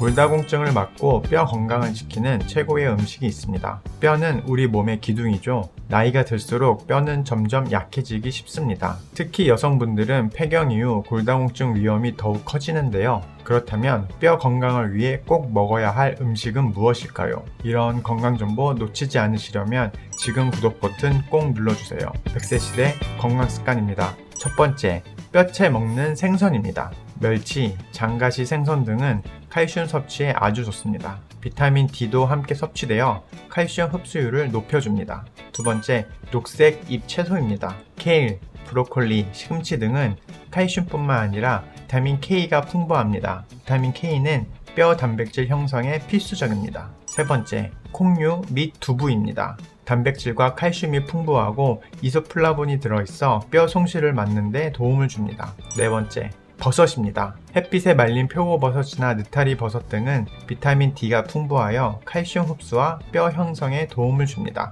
골다공증을 막고 뼈 건강을 지키는 최고의 음식이 있습니다. 뼈는 우리 몸의 기둥이죠. 나이가 들수록 뼈는 점점 약해지기 쉽습니다. 특히 여성분들은 폐경 이후 골다공증 위험이 더욱 커지는데요. 그렇다면 뼈 건강을 위해 꼭 먹어야 할 음식은 무엇일까요? 이런 건강 정보 놓치지 않으시려면 지금 구독 버튼 꼭 눌러주세요. 100세 시대 건강 습관입니다. 첫 번째, 뼈채 먹는 생선입니다. 멸치, 장가시 생선 등은 칼슘 섭취에 아주 좋습니다. 비타민 D도 함께 섭취되어 칼슘 흡수율을 높여줍니다. 두 번째, 녹색 잎 채소입니다. 케일, 브로콜리, 시금치 등은 칼슘뿐만 아니라 비타민 K가 풍부합니다. 비타민 K는 뼈 단백질 형성에 필수적입니다. 세 번째, 콩류 및 두부입니다. 단백질과 칼슘이 풍부하고 이소플라본이 들어있어 뼈 송실을 막는 데 도움을 줍니다. 네 번째, 버섯입니다. 햇빛에 말린 표고버섯이나 느타리 버섯 등은 비타민 D가 풍부하여 칼슘 흡수와 뼈 형성에 도움을 줍니다.